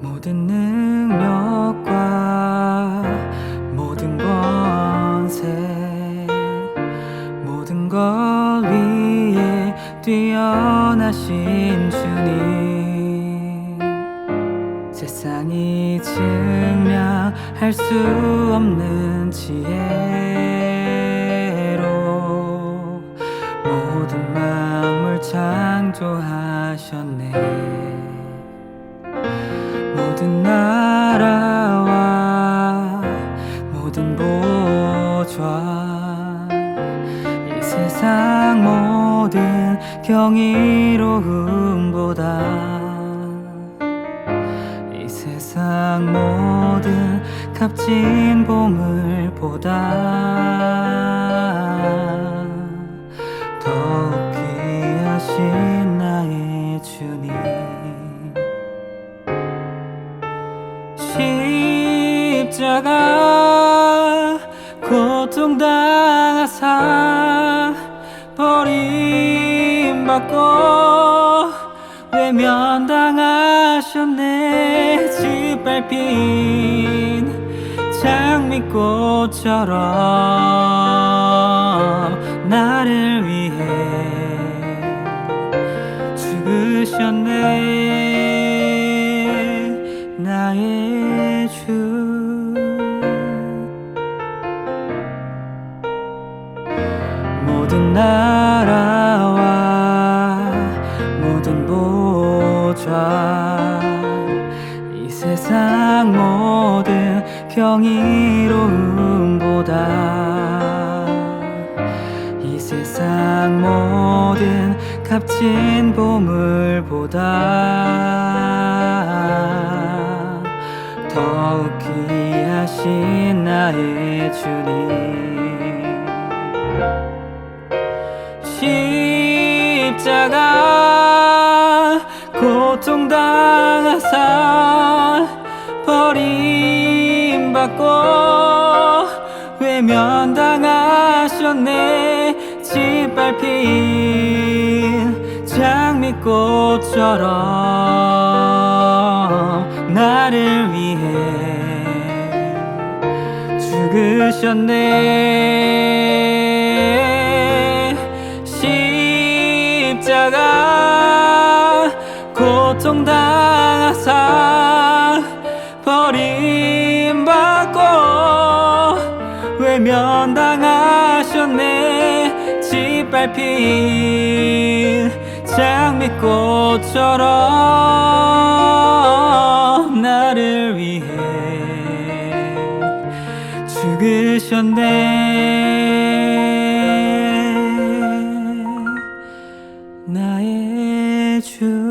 모든 능력과 모든 권세 모든 것 위에 뛰어나신 주님 세상이 증명할 수 없는 지혜로 모든 만물 창조하셨네. 모든 나라와 모든 보좌 이 세상 모든 경이로움보다 이 세상 모든 값진 보물보다 더욱 귀하신 나의 주님. 십자가 고통당하사 버림받고 외면당하셨네. 짓밟힌 장미꽃처럼 나를 위해 죽으셨네. 나의 모든 경이로움보다 이 세상 모든 값진 보물보다 더욱 귀하신 나의 주님. 십자가 고통당하사 버림 받고 외면당하셨네. 짓밟힌 장미꽃처럼 나를 위해 죽으셨네. 십자가 고통당 면당하셨네. 짓밟힌 장미꽃처럼 나를 위해 죽으셨네. 나의 주.